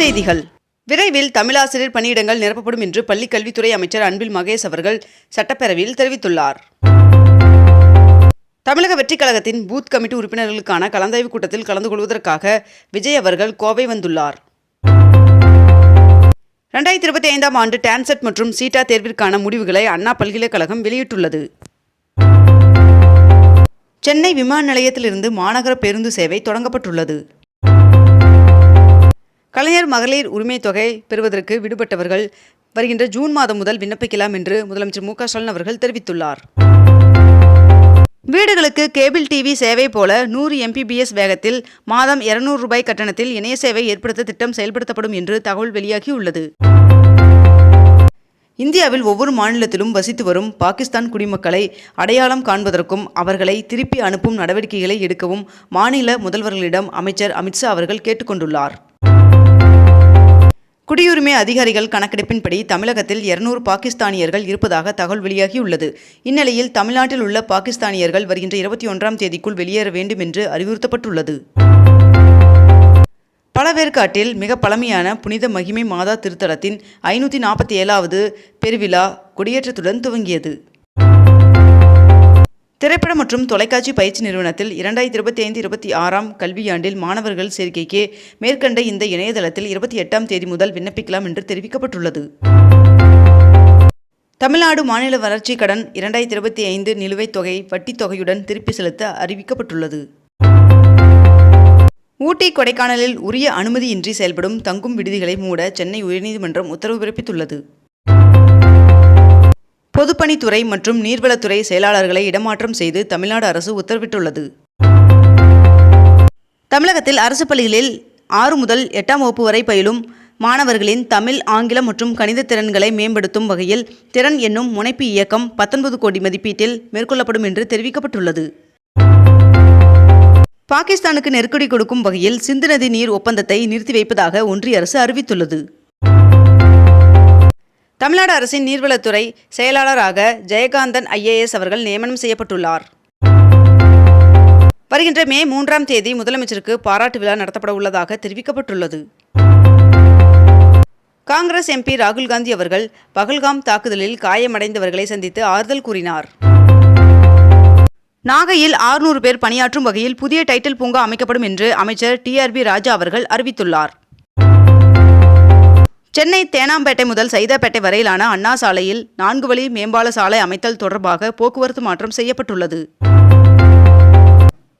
செய்திகள். விரைவில் தமிழாசிரியர் பணியிடங்கள் நிரப்பப்படும் என்று பள்ளிக் கல்வித்துறை அமைச்சர் அன்பில் மகேஷ் அவர்கள் சட்டப்பேரவையில் தெரிவித்துள்ளார். தமிழக வெற்றிக் கழகத்தின் பூத் கமிட்டி உறுப்பினர்களுக்கான கலந்தாய்வு கூட்டத்தில் கலந்து கொள்வதற்காக விஜய் அவர்கள் கோவை வந்துள்ளார். ரெண்டாயிரத்தி இருபத்தி ஐந்தாம் ஆண்டு டான்செட் மற்றும் சீட்டா தேர்விற்கான முடிவுகளை அண்ணா பல்கலைக்கழகம் வெளியிட்டுள்ளது. சென்னை விமான நிலையத்திலிருந்து மாநகர பேருந்து சேவை தொடங்கப்பட்டுள்ளது. கலைஞர் மகளிர் உரிமைத் தொகை பெறுவதற்கு விடுபட்டவர்கள் வருகின்ற ஜூன் மாதம் முதல் விண்ணப்பிக்கலாம் என்று முதலமைச்சர் மு க ஸ்டாலின் அவர்கள் தெரிவித்துள்ளார். வீடுகளுக்கு கேபிள் டிவி சேவை போல நூறு எம்பிபிஎஸ் வேகத்தில் மாதம் 200 ரூபாய் கட்டணத்தில் இணைய சேவை ஏற்படுத்த திட்டம் செயல்படுத்தப்படும் என்று தகவல் வெளியாகியுள்ளது. இந்தியாவில் ஒவ்வொரு மாநிலத்திலும் வசித்து வரும் பாகிஸ்தான் குடிமக்களை அடையாளம் காண்பதற்கும் அவர்களை திருப்பி அனுப்பும் நடவடிக்கைகளை எடுக்கவும் மாநில முதல்வர்களிடம் அமைச்சர் அமித்ஷா அவர்கள் கேட்டுக்கொண்டுள்ளார். குடியுரிமை அதிகாரிகள் கணக்கெடுப்பின்படி தமிழகத்தில் 200 பாகிஸ்தானியர்கள் இருப்பதாக தகவல் வெளியாகியுள்ளது. இந்நிலையில் தமிழ்நாட்டில் உள்ள பாகிஸ்தானியர்கள் வருகின்ற இருபத்தி ஒன்றாம் தேதிக்குள் வெளியேற வேண்டும் என்று அறிவுறுத்தப்பட்டுள்ளது. பழவேற்காட்டில் மிக பழமையான புனித மகிமை மாதா திருத்தலத்தின் ஐநூற்றி நாற்பத்தி ஏழாவது பெருவிழா கொடியேற்றத்துடன் துவங்கியது. திரைப்பட மற்றும் தொலைக்காட்சி பயிற்சி நிறுவனத்தில் இரண்டாயிரத்தி இருபத்தி ஐந்து இருபத்தி ஆறாம் கல்வியாண்டில் மாணவர்கள் சேர்க்கைக்கு மேற்கண்ட இந்த இணையதளத்தில் இருபத்தி எட்டாம் தேதி முதல் விண்ணப்பிக்கலாம் என்று தெரிவிக்கப்பட்டுள்ளது. தமிழ்நாடு மாநில வளர்ச்சி கடன் இரண்டாயிரத்தி இருபத்தி ஐந்து நிலுவைத் தொகை வட்டித் தொகையுடன் திருப்பி செலுத்த அறிவிக்கப்பட்டுள்ளது. ஊட்டி கொடைக்கானலில் உரிய அனுமதியின்றி செயல்படும் தங்கும் விடுதிகளை மூட சென்னை உயர்நீதிமன்றம் உத்தரவு பிறப்பித்துள்ளது. பொதுப்பணித்துறை மற்றும் நீர்வளத்துறை செயலாளர்களை இடமாற்றம் செய்து தமிழ்நாடு அரசு உத்தரவிட்டுள்ளது. தமிழகத்தில் அரசு பள்ளிகளில் ஆறு முதல் எட்டாம் வகுப்பு வரை பயிலும் மாணவர்களின் தமிழ் ஆங்கிலம் மற்றும் கணித திறன்களை மேம்படுத்தும் வகையில் திறன் என்னும் முனைப்பு இயக்கம் பத்தொன்பது கோடி மதிப்பீட்டில் மேற்கொள்ளப்படும் என்று தெரிவிக்கப்பட்டுள்ளது. பாகிஸ்தானுக்கு நெருக்கடி கொடுக்கும் வகையில் சிந்து நதி நீர் ஒப்பந்தத்தை நிறுத்தி வைப்பதாக ஒன்றிய அரசு அறிவித்துள்ளது. தமிழ்நாடு அரசின் நீர்வளத்துறை செயலாளராக ஜெயகாந்தன் ஐஏஎஸ் அவர்கள் நியமனம் செய்யப்பட்டுள்ளார். வருகின்ற மே மூன்றாம் தேதி முதலமைச்சருக்கு பாராட்டு விழா நடத்தப்பட உள்ளதாக தெரிவிக்கப்பட்டுள்ளது. காங்கிரஸ் எம்பி ராகுல் காந்தி அவர்கள் பகல்காம் தாக்குதலில் காயமடைந்தவர்களை சந்தித்து ஆறுதல் கூறினார். நாகையில் 600 பேர் பணியாற்றும் வகையில் புதிய டைட்டில் பூங்கா அமைக்கப்படும் என்று அமைச்சர் டிஆர்பி ராஜா அவர்கள் அறிவித்துள்ளார். சென்னை தேனாம்பேட்டை முதல் சைதாப்பேட்டை வரையிலான அண்ணா சாலையில் நான்கு வழி மேம்பால சாலை அமைத்தல் தொடர்பாக போக்குவரத்து மாற்றம் செய்யப்பட்டுள்ளது.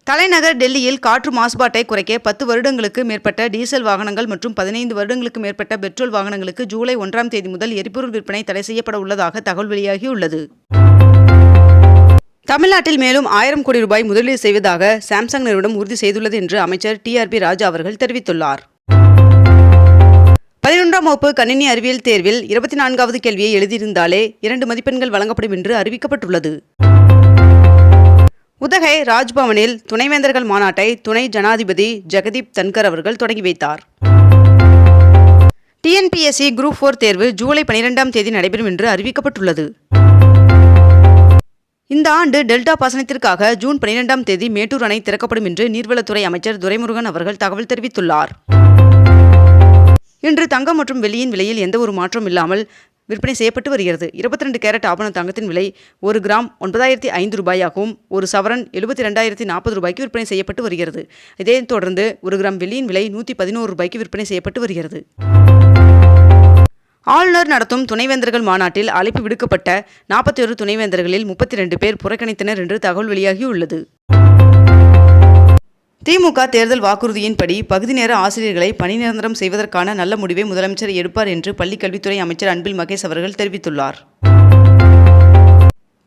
தலைநகர் டெல்லியில் காற்று மாசுபாட்டை குறைக்க பத்து வருடங்களுக்கு மேற்பட்ட டீசல் வாகனங்கள் மற்றும் பதினைந்து வருடங்களுக்கு மேற்பட்ட பெட்ரோல் வாகனங்களுக்கு ஜூலை ஒன்றாம் தேதி முதல் எரிபொருள் விற்பனை தடை செய்யப்பட உள்ளதாக தகவல் வெளியாகியுள்ளது. தமிழ்நாட்டில் மேலும் ஆயிரம் கோடி ரூபாய் முதலீடு செய்வதாக சாம்சங் நிறுவனம் உறுதி செய்துள்ளது என்று அமைச்சர் டிஆர்பி ராஜா அவர்கள் தெரிவித்துள்ளார். பதினொன்றாம் வகுப்பு கணினி அறிவியல் தேர்வில் இருபத்தி நான்காவது கேள்வியை எழுதியிருந்தாலே இரண்டு மதிப்பெண்கள் வழங்கப்படும் என்று அறிவிக்கப்பட்டுள்ளது. உதகை ராஜ்பவனில் துணைவேந்தர்கள் மாநாட்டை துணை ஜனாதிபதி ஜெகதீப் தன்கர் அவர்கள் தொடங்கி வைத்தார். டிஎன்பிஎஸ்சி குரூப் ஃபோர் தேர்வு ஜூலை பனிரெண்டாம் தேதி நடைபெறும் என்று அறிவிக்கப்பட்டுள்ளது. இந்த ஆண்டு டெல்டா பாசனத்திற்காக ஜூன் பனிரெண்டாம் தேதி மேட்டூர் அணை திறக்கப்படும் என்று நீர்வளத்துறை அமைச்சர் துரைமுருகன் அவர்கள் தகவல் தெரிவித்துள்ளார். இன்று தங்கம் மற்றும் வெள்ளியின் விலையில் எந்த ஒரு மாற்றம் இல்லாமல் விற்பனை செய்யப்பட்டு வருகிறது. இருபத்தி ரெண்டு கேரட் ஆபண தங்கத்தின் விலை ஒரு கிராம் ஒன்பதாயிரத்தி ஐந்து ரூபாயாகவும் ஒரு சவரன் எழுபத்தி ரெண்டாயிரத்தி நாற்பது ரூபாய்க்கு விற்பனை செய்யப்பட்டு வருகிறது. இதைத் தொடர்ந்து ஒரு கிராம் வெள்ளியின் விலை நூற்றி பதினோரு ரூபாய்க்கு விற்பனை செய்யப்பட்டு வருகிறது. ஆளுநர் நடத்தும் துணைவேந்தர்கள் மாநாட்டில் அழைப்பு விடுக்கப்பட்ட நாற்பத்தி ஒரு துணைவேந்தர்களில் முப்பத்தி ரெண்டு பேர் புறக்கணித்தனர் என்று தகவல் வெளியாகியுள்ளது. திமுக தேர்தல் வாக்குறுதியின்படி பகுதி நேர ஆசிரியர்களை பணி நிரந்தரம் செய்வதற்கான நல்ல முடிவை முதலமைச்சர் எடுப்பார் என்று பள்ளிக்கல்வித்துறை அமைச்சர் அன்பில் மகேஷ் அவர்கள் தெரிவித்துள்ளார்.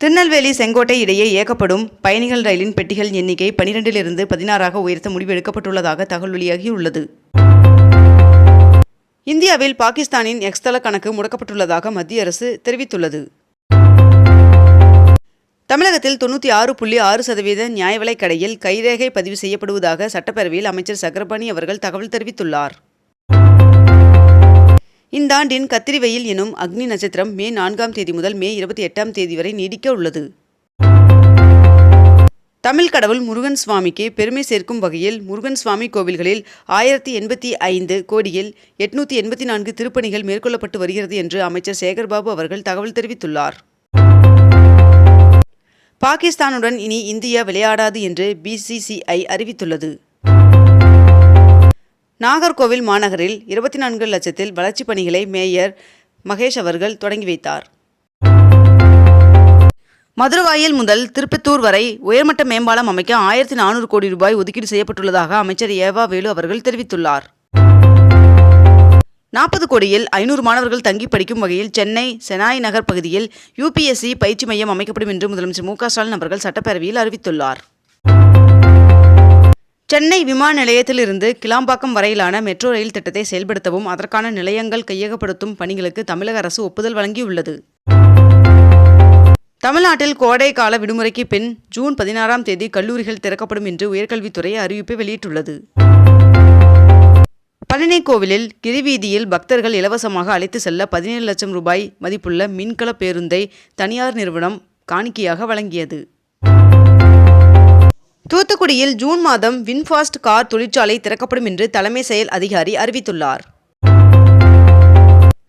திருநெல்வேலி செங்கோட்டை இடையே இயக்கப்படும் பயணிகள் ரயிலின் பெட்டிகள் எண்ணிக்கை பனிரெண்டிலிருந்து பதினாறாக உயர்த்த முடிவு எடுக்கப்பட்டுள்ளதாக தகவல் வெளியாகியுள்ளது. இந்தியாவில் பாகிஸ்தானின் எக்ஸ்தல கணக்கு முடக்கப்பட்டுள்ளதாக மத்திய அரசு தெரிவித்துள்ளது. தமிழகத்தில் தொண்ணூற்றி ஆறு புள்ளி ஆறு சதவீத நியாயவிலைக் கடையில் கைரேகை பதிவு செய்யப்படுவதாக சட்டப்பேரவையில் அமைச்சர் சக்கரபாணி அவர்கள் தகவல் தெரிவித்துள்ளார். இந்த ஆண்டின் கத்திரி வெயில் எனும் அக்னி நட்சத்திரம் மே நான்காம் தேதி முதல் மே இருபத்தி எட்டாம் தேதி வரை நீடிக்க உள்ளது. தமிழ் கடவுள் முருகன் சுவாமிக்கு பெருமை சேர்க்கும் வகையில் முருகன் சுவாமி கோவில்களில் ஆயிரத்தி எண்பத்தி ஐந்து கோடியில் எட்நூத்தி எண்பத்தி நான்கு திருப்பணிகள் மேற்கொள்ளப்பட்டு வருகிறது என்று அமைச்சர் சேகர்பாபு அவர்கள் தகவல் தெரிவித்துள்ளார். பாகிஸ்தானுடன் இனி இந்தியா விளையாடாது என்று பிசிசிஐ அறிவித்துள்ளது. நாகர்கோவில் மாநகரில் இருபத்தி நான்கு லட்சத்தில் வளர்ச்சிப் பணிகளை மேயர் மகேஷ் அவர்கள் தொடங்கி வைத்தார். மதுரவாயல் முதல் திருப்பத்தூர் வரை உயர்மட்ட மேம்பாலம் அமைக்க ஆயிரத்தி நானூறு கோடி ரூபாய் ஒதுக்கீடு செய்யப்பட்டுள்ளதாக அமைச்சர் ஏவா வேலு அவர்கள் தெரிவித்துள்ளார். நாற்பது கோடியில் ஐநூறு மாணவர்கள் தங்கி படிக்கும் வகையில் சென்னை செனாய் நகர் பகுதியில் யுபிஎஸ்சி பயிற்சி மையம் அமைக்கப்படும் என்று முதலமைச்சர் மு க ஸ்டாலின் அவர்கள் சட்டப்பேரவையில் அறிவித்துள்ளார். சென்னை விமான நிலையத்திலிருந்து கிளாம்பாக்கம் வரையிலான மெட்ரோ ரயில் திட்டத்தை செயல்படுத்தவும் அதற்கான நிலையங்கள் கையகப்படுத்தும் பணிகளுக்கு தமிழக அரசு ஒப்புதல் வழங்கியுள்ளது. தமிழ்நாட்டில் கோடை கால விடுமுறைக்கு பின் ஜூன் பதினாறாம் தேதி கல்லூரிகள் திறக்கப்படும் என்று உயர்கல்வித்துறை அறிவிப்பை வெளியிட்டுள்ளது. பழனி கோவிலில் கிரிவீதியில் பக்தர்கள் இலவசமாக அழைத்து செல்ல பதினேழு லட்சம் ரூபாய் மதிப்புள்ள மின்கல பேருந்தை தனியார் நிறுவனம் காணிக்கையாக வழங்கியது. தூத்துக்குடியில் ஜூன் மாதம் வின்ஃபாஸ்ட் கார் தொழிற்சாலை திறக்கப்படும் என்று தலைமை செயல் அதிகாரி அறிவித்துள்ளார்.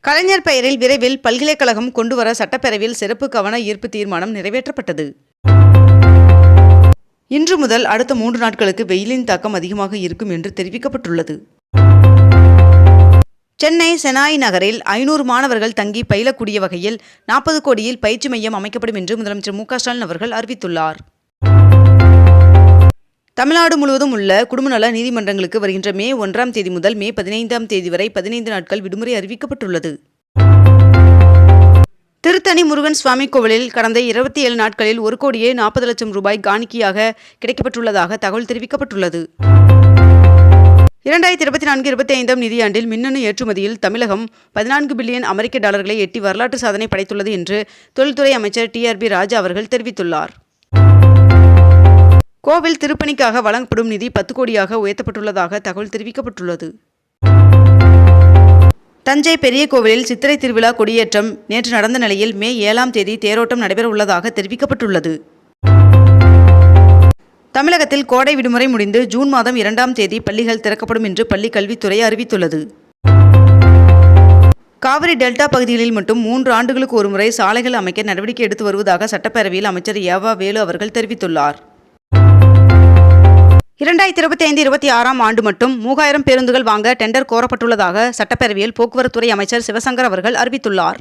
கலைஞர் பெயரில் விரைவில் பல்கலைக்கழகம் கொண்டுவர சட்டப்பேரவையில் சிறப்பு கவன ஈர்ப்பு தீர்மானம் நிறைவேற்றப்பட்டது. இன்று முதல் அடுத்த மூன்று நாட்களுக்கு வெயிலின் தாக்கம் அதிகமாக இருக்கும் என்று தெரிவிக்கப்பட்டுள்ளது. சென்னை செனாய் நகரில் ஐநூறு மாணவர்கள் தங்கி பயிலக்கூடிய வகையில் நாற்பது கோடியில் பயிற்சி மையம் அமைக்கப்படும் என்று முதலமைச்சர் மு ஸ்டாலின் அவர்கள் அறிவித்துள்ளார். தமிழ்நாடு முழுவதும் உள்ள குடும்பநல நீதிமன்றங்களுக்கு வருகின்ற மே ஒன்றாம் தேதி முதல் மே பதினைந்தாம் தேதி வரை பதினைந்து நாட்கள் விடுமுறை அறிவிக்கப்பட்டுள்ளது. திருத்தணி முருகன் சுவாமி கோவிலில் கடந்த இருபத்தி ஏழு நாட்களில் ஒரு கோடியே நாற்பது லட்சம் ரூபாய் காணிக்கையாக கிடைக்கப்பட்டுள்ளதாக தகவல் தெரிவிக்கப்பட்டுள்ளது. இரண்டாயிரத்தி இருபத்தி நான்கு இருபத்தி ஐந்தாம் நிதியாண்டில் மின்னணு ஏற்றுமதியில் தமிழகம் பதினான்கு பில்லியன் அமெரிக்க டாலர்களை எட்டி வரலாற்று சாதனை படைத்துள்ளது என்று தொழில்துறை அமைச்சர் டிஆர்பி ராஜா அவர்கள் தெரிவித்துள்ளார். கோவில் திருப்பணிக்காக வழங்கப்படும் நிதி பத்து கோடியாக உயர்த்தப்பட்டுள்ளதாக தகவல் தெரிவிக்கப்பட்டுள்ளது. தஞ்சை பெரிய கோவிலில் சித்திரை திருவிழா கொடியேற்றம் நேற்று நடந்த நிலையில் மே ஏழாம் தேதி தேரோட்டம் நடைபெற உள்ளதாக தெரிவிக்கப்பட்டுள்ளது. தமிழகத்தில் கோடை விடுமுறை முடிந்து ஜூன் மாதம் இரண்டாம் தேதி பள்ளிகள் திறக்கப்படும் என்று பள்ளி கல்வித்துறை அறிவித்துள்ளது. காவிரி டெல்டா பகுதிகளில் மட்டும் மூன்று ஆண்டுகளுக்கு ஒருமுறை சாலைகள் அமைக்க நடவடிக்கை எடுத்து வருவதாக சட்டப்பேரவையில் அமைச்சர் ஏவா வேலு அவர்கள் தெரிவித்துள்ளார். இரண்டாயிரத்தி இருபத்தி ஐந்து இருபத்தி ஆறாம் ஆண்டு மட்டும் மூவாயிரம் பேருந்துகள் வாங்க டெண்டர் கோரப்பட்டுள்ளதாக சட்டப்பேரவையில் போக்குவரத்துறை அமைச்சர் சிவசங்கர் அவர்கள் அறிவித்துள்ளார்.